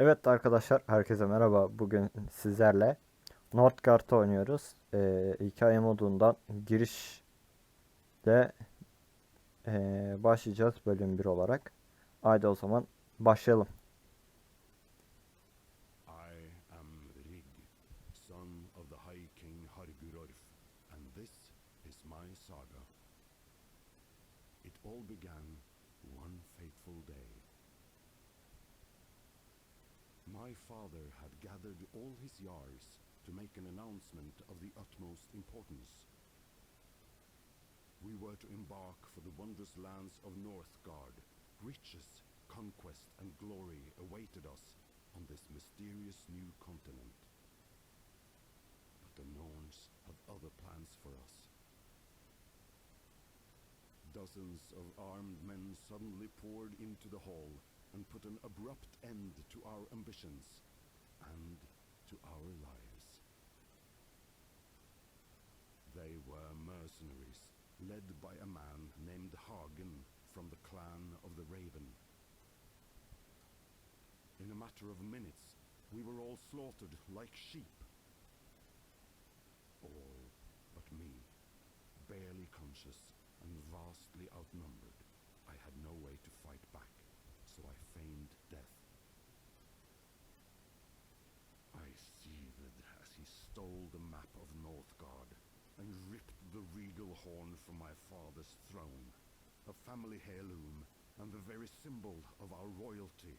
Evet arkadaşlar, herkese merhaba. Bugün sizlerle Northgard oynuyoruz. Ee, hikaye modundan girişle ee, başlayacağız bölüm 1 olarak. Haydi o zaman başlayalım. My father had gathered all his Jarls to make an announcement of the utmost importance. We were to embark for the wondrous lands of Northgard. Riches, conquest, and glory awaited us on this mysterious new continent. But the Norns had other plans for us. Dozens of armed men suddenly poured into the hall and put an abrupt end to our ambitions and to our lives. They were mercenaries, led by a man named Hagen from the clan of the Raven. In a matter of minutes, we were all slaughtered like sheep. All but me, barely conscious and vastly outnumbered. I had no way to fight back, so I feigned death. I seethed as he stole the map of Northgard and ripped the regal horn from my father's throne, a family heirloom and the very symbol of our royalty.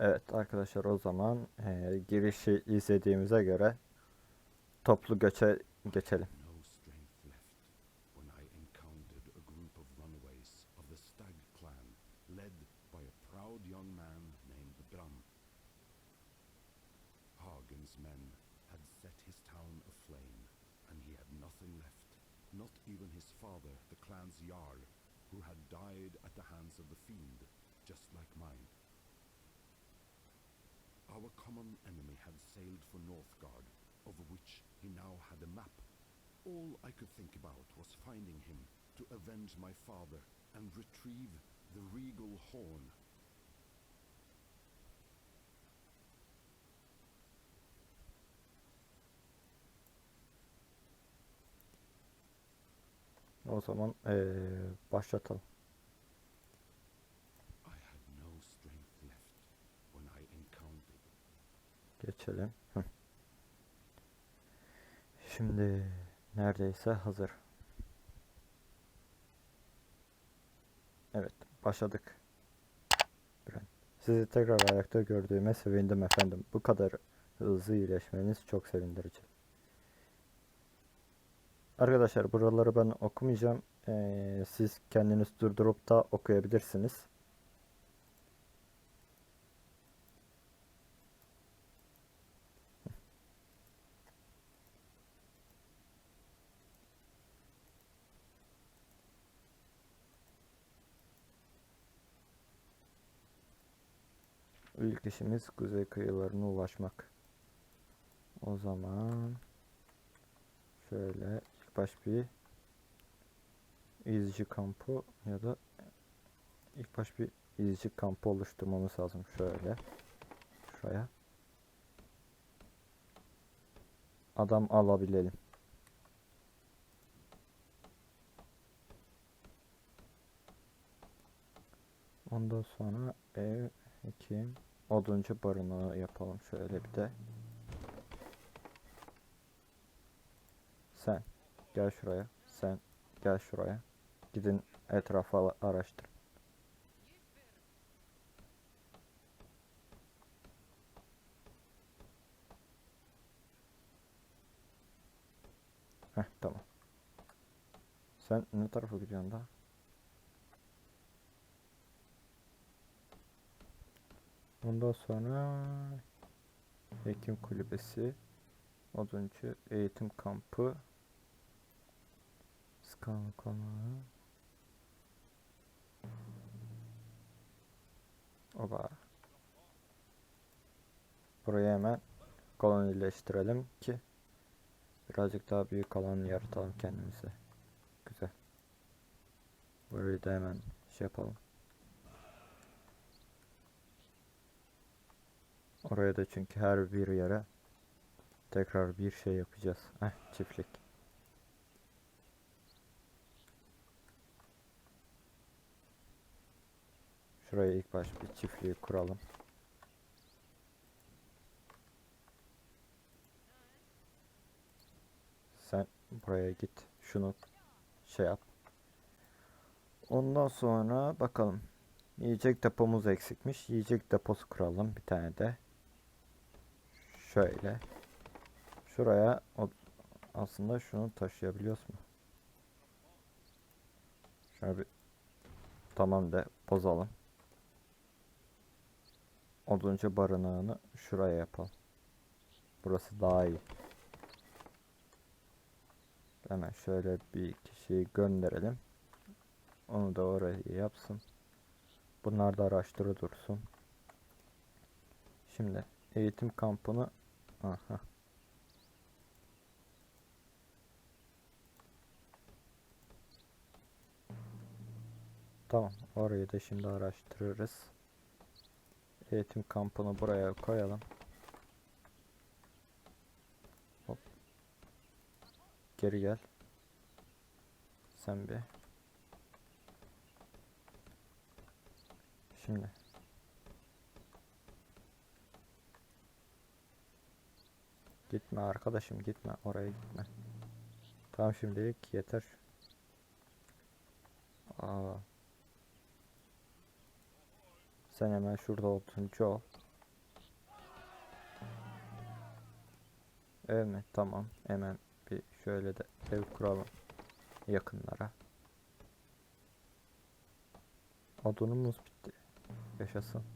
Evet arkadaşlar o zaman ee, girişi izlediğimize göre toplu göçe geçelim. Sailed for Northgard, over which he now had a map. All I could think about was finding him to avenge my father and retrieve the regal horn. O zaman ee, başlatalım. Geçelim. Şimdi neredeyse hazır. Evet, başladık. Sizi tekrar ayakta gördüğüme sevindim efendim. Bu kadar hızlı iyileşmeniz çok sevindirici. Arkadaşlar buraları ben okumayacağım. Ee, siz kendiniz durdurup da okuyabilirsiniz. İlk işimiz kuzey kıyılarına ulaşmak. O zaman şöyle ilk baş bir izci kampı ya da ilk baş bir izci kampı oluşturmamız lazım. Şöyle şuraya adam alabilelim. Ondan sonra ev ekim oduncu barınağı yapalım şöyle bir de. Sen gel şuraya. Sen gel şuraya. Gidin etrafı ala- araştır. Heh tamam. Sen ne tarafa gidiyorsun da? Ondan sonra Hekim Kulübesi, Oduncu Eğitim Kampı, Skan Konağı, Oba. Buraya hemen kolonileştirelim ki birazcık daha büyük alan yaratalım kendimize. Güzel. Burayı da hemen şey yapalım. Oraya da çünkü her bir yere tekrar bir şey yapacağız. Heh, çiftlik. Şuraya ilk baş bir çiftliği kuralım. Sen buraya git. Şunu şey yap. Ondan sonra bakalım. Yiyecek depomuz eksikmiş. Yiyecek deposu kuralım bir tane de. Şöyle. Şuraya aslında şunu taşıyabiliyoruz mu? Şöyle bir tamam de bozalım. Oduncu barınağını şuraya yapalım. Burası daha iyi. Hemen şöyle bir kişiyi gönderelim. Onu da oraya yapsın. Bunlar da araştırı dursun. Şimdi eğitim kampını aha. Tamam, orayı da şimdi araştırırız. Eğitim kampını buraya koyalım. Hop. Geri gel. Sen bir. Şimdi. Gitme arkadaşım gitme oraya gitme. Tamam şimdilik yeter. Aa. Sen hemen şurada otuncu ol. Ev mi? Tamam. Hemen bir şöyle de ev kuralım. Yakınlara. Odunumuz bitti. Yaşasın.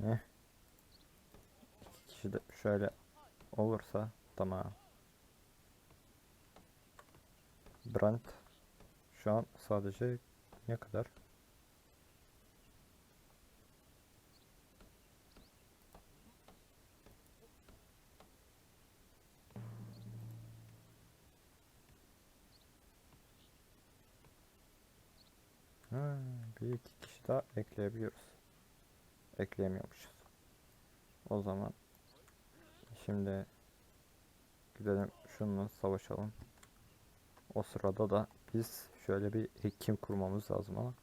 Ne? De şöyle olursa tamam. Brent şu an sadece ne kadar? Bir iki kişi daha ekleyebiliyoruz. Ekleyemiyormuşuz. O zaman şimdi gidelim şununla savaşalım. O sırada da biz şöyle bir hekim kurmamız lazım ama.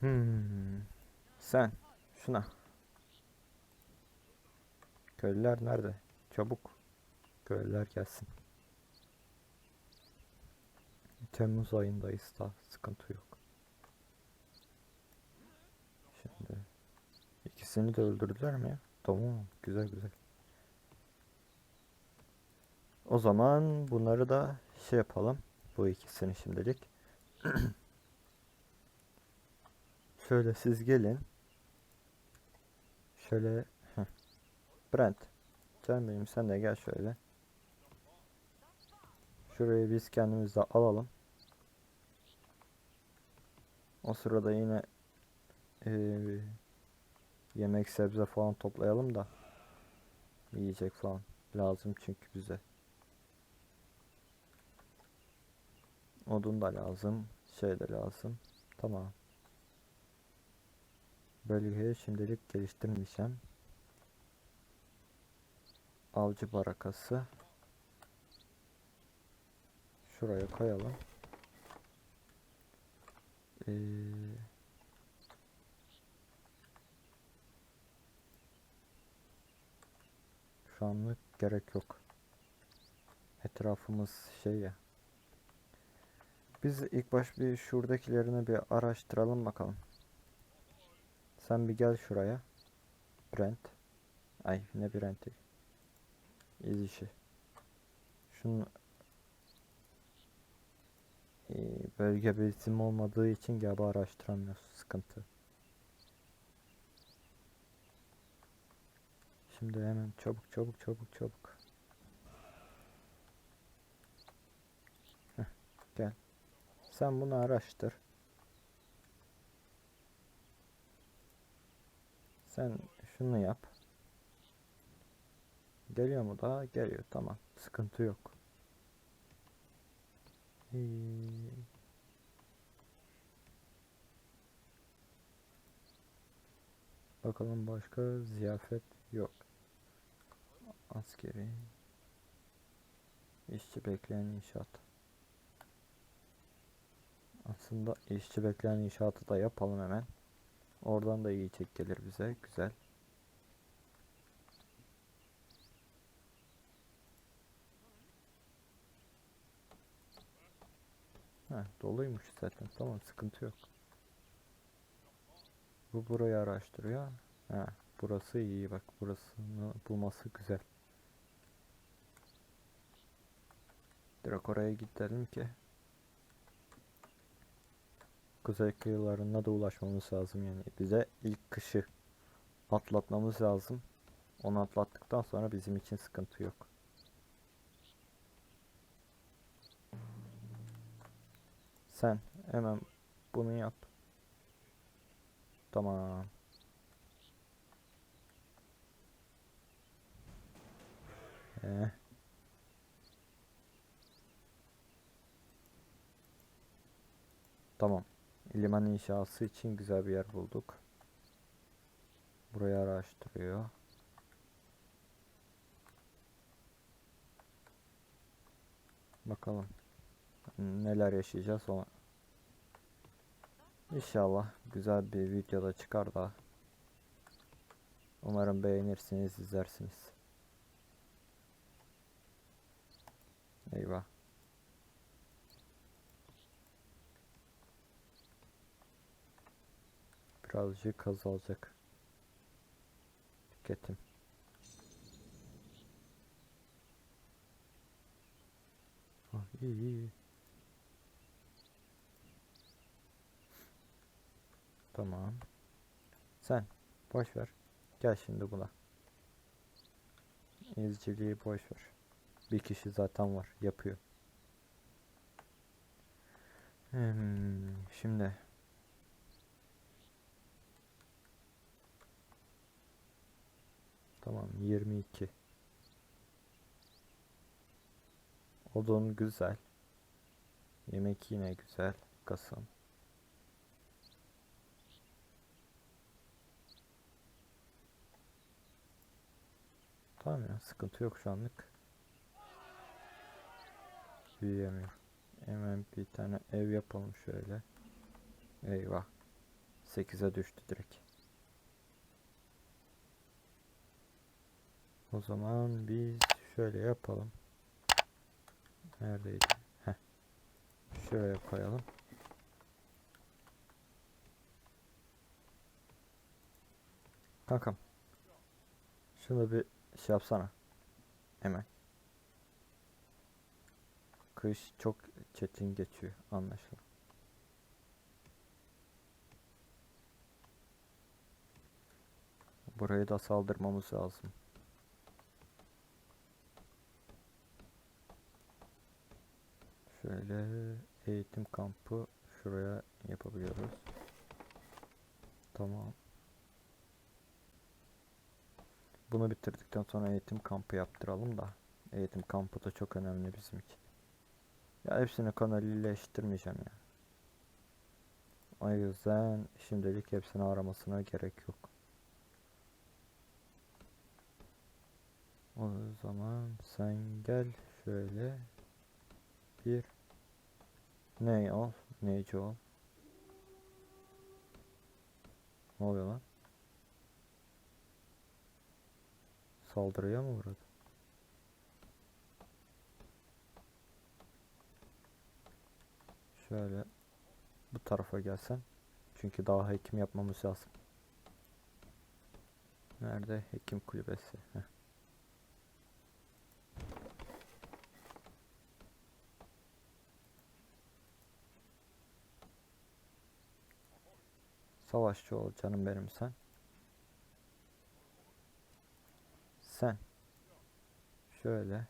Hmm. Sen şuna. Köylüler nerede? Çabuk. Köylüler gelsin. Temmuz ayındayız daha sıkıntı yok. Şimdi ikisini de öldürdüler mi? Tamam güzel güzel. O zaman bunları da şey yapalım. Bu ikisini şimdilik. Şöyle siz gelin. Şöyle. Brent. Canım benim sen de gel şöyle. Şurayı biz kendimiz de alalım. O sırada yine eee, yemek sebze falan toplayalım da yiyecek falan lazım çünkü bize. Odun da lazım, şey de lazım. Tamam. Bölgeyi şimdilik geliştirmeyeceğim. Avcı barakası. Şuraya koyalım. Ee, şu anlık gerek yok. Etrafımız şey ya. Biz ilk baş bir şuradakilerini bir araştıralım bakalım. Sen bir gel şuraya. Brent. Ay ne Brent'i. İz işi. Şunun ee, bölge bilgim olmadığı için gebe araştıramıyoruz. Sıkıntı. Şimdi hemen çabuk çabuk çabuk çabuk. Heh, gel. Sen bunu araştır. Sen şunu yap. Geliyor mu daha? Geliyor. Tamam. Sıkıntı yok. İyi. Bakalım başka ziyafet yok. Askeri. İşçi bekleyen inşaat. Aslında işçi bekleyen inşaatı da yapalım hemen. Oradan da iyi çek gelir bize. Güzel. Heh, doluymuş zaten. Tamam sıkıntı yok. Bu burayı araştırıyor. Ha, burası iyi bak. Burasını bulması güzel. Direkt oraya gidelim ki kuzey kıyılarına da ulaşmamız lazım yani. Bize ilk kışı atlatmamız lazım. Onu atlattıktan sonra bizim için sıkıntı yok. Sen hemen bunu yap. Tamam. Eh. Tamam. Liman inşası için güzel bir yer bulduk. Burayı araştırıyor. Bakalım neler yaşayacağız ona. İnşallah güzel bir videoda çıkar da. Umarım beğenirsiniz, izlersiniz. Eyvah. Birazcık azalacak. Tüketim. Ah, iyi iyi. Tamam. Sen boş ver. Gel şimdi buna. İzciliği boş ver. Bir kişi zaten var. Yapıyor. Hmm, şimdi Tamam 22 Odun güzel Yemek yine güzel Kasım Tamam ya sıkıntı yok şu anlık Büyüyemiyor Hemen bir tane ev yapalım şöyle Eyvah 8'e düştü direkt O zaman biz şöyle yapalım. Neredeydi? Heh. Şöyle koyalım. Kankam. Şunu bir şey yapsana. Hemen. Kış çok çetin geçiyor anlaşılan. Burayı da saldırmamız lazım. Şöyle eğitim kampı şuraya yapabiliyoruz. Tamam. Bunu bitirdikten sonra eğitim kampı yaptıralım da. Eğitim kampı da çok önemli bizim için. Ya hepsini kanalileştirmeyeceğim ya. O yüzden şimdilik hepsini aramasına gerek yok. O zaman sen gel şöyle bir ne ol? Neyci ol? Ne oluyor lan? Saldırıya mı uğradı? Şöyle bu tarafa gelsen. Çünkü daha hekim yapmamız lazım. Nerede hekim kulübesi? Heh. Savaşçı ol canım benim sen. Şöyle.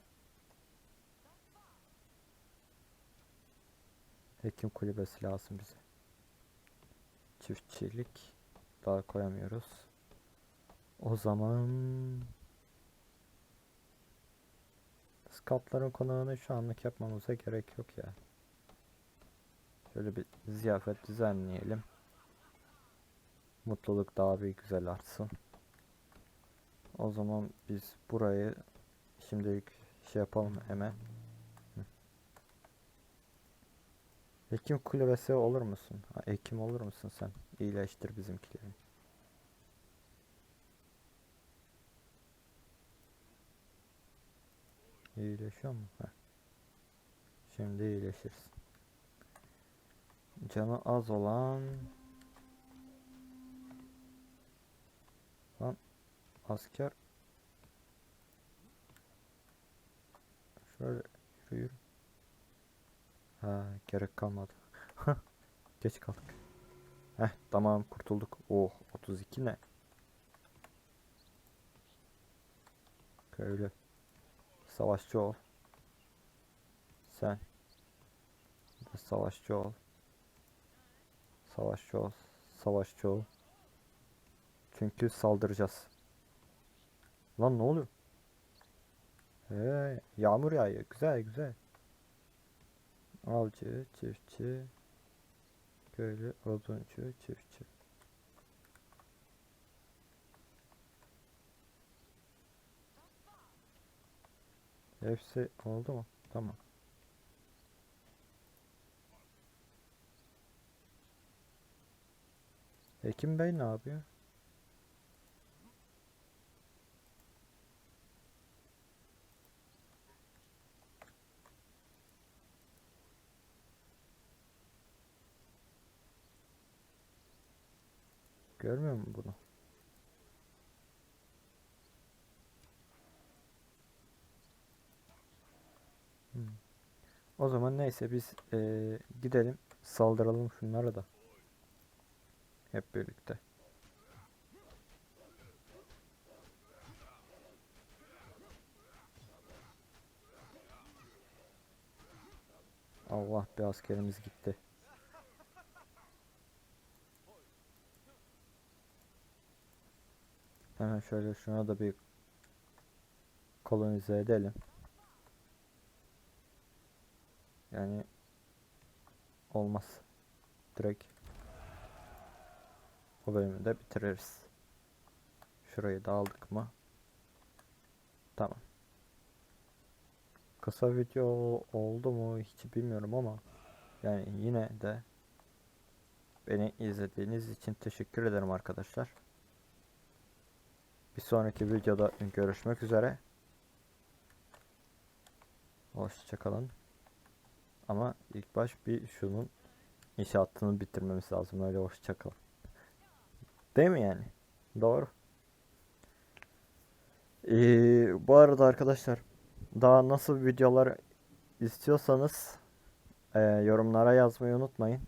Hekim kulübesi lazım bize. Çiftçilik daha koyamıyoruz. O zaman Skatların konağını şu anlık yapmamıza gerek yok ya. Şöyle bir ziyafet düzenleyelim. Mutluluk daha bir güzel artsın. O zaman biz burayı şimdilik şey yapalım hemen. Hı. Hekim kulübesi olur musun? Ha, hekim olur musun sen? İyileştir bizimkileri. İyileşiyor mu? Heh. Şimdi iyileşirsin. Canı az olan Lan asker Şöyle yürü. Ha gerek kalmadı. Geç kaldık. Heh tamam kurtulduk. Oh 32 ne? Köylü. Savaşçı ol. Sen. Savaşçı ol. Savaşçı ol. Savaşçı ol. Çünkü saldıracağız. Lan ne oluyor? He, yağmur yağıyor. Güzel güzel. Avcı, çiftçi, köylü, oduncu, çiftçi. Hepsi oldu mu? Tamam. Hekim Bey ne yapıyor? Görmüyor musun bunu? Hmm. O zaman neyse biz eee, gidelim saldıralım şunlara da. Hep birlikte. Allah bir askerimiz gitti. Hemen şöyle şuna da bir kolonize edelim. Yani olmaz. Direkt bu bölümü de bitiririz. Şurayı da aldık mı? Tamam. Kısa video oldu mu hiç bilmiyorum ama yani yine de beni izlediğiniz için teşekkür ederim arkadaşlar. Bir sonraki videoda görüşmek üzere. Hoşçakalın. Ama ilk baş bir şunun inşaatını bitirmemiz lazım. Öyle hoşçakalın. Değil mi yani? Doğru. Ee, bu arada arkadaşlar daha nasıl videolar istiyorsanız e, yorumlara yazmayı unutmayın.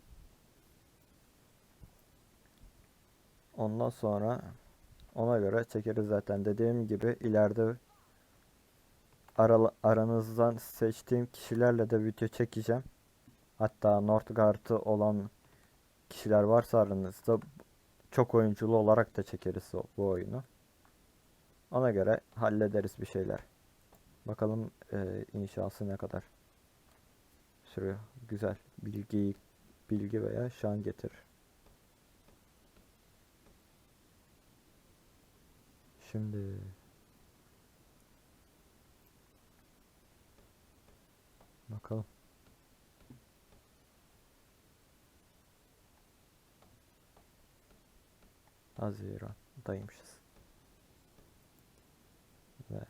Ondan sonra ona göre çekeriz zaten. Dediğim gibi ileride ara, aranızdan seçtiğim kişilerle de video çekeceğim. Hatta Northgard'ı olan kişiler varsa aranızda çok oyunculu olarak da çekeriz bu oyunu. Ona göre hallederiz bir şeyler. Bakalım e, inşası ne kadar sürüyor. Güzel. Bilgi bilgi veya şan getirir. Şimdi bakalım. Haziran'daymışız. Ve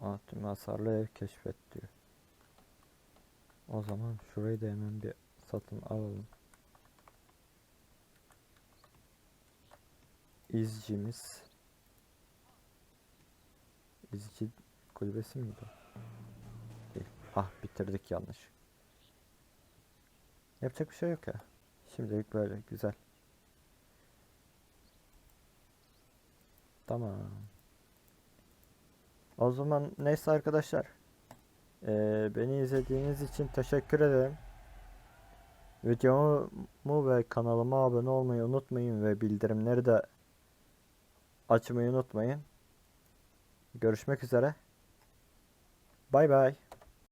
Aa, tüm hasarlı ev keşfet diyor. O zaman şurayı da hemen bir satın alalım. İzcimiz. İzci kulübesi miydi? Değil. Ah bitirdik yanlış. Yapacak bir şey yok ya. Şimdilik böyle güzel. Tamam. O zaman neyse arkadaşlar. Ee, beni izlediğiniz için teşekkür ederim. Videomu ve kanalıma abone olmayı unutmayın ve bildirimleri de açmayı unutmayın. Görüşmek üzere. Bay bay.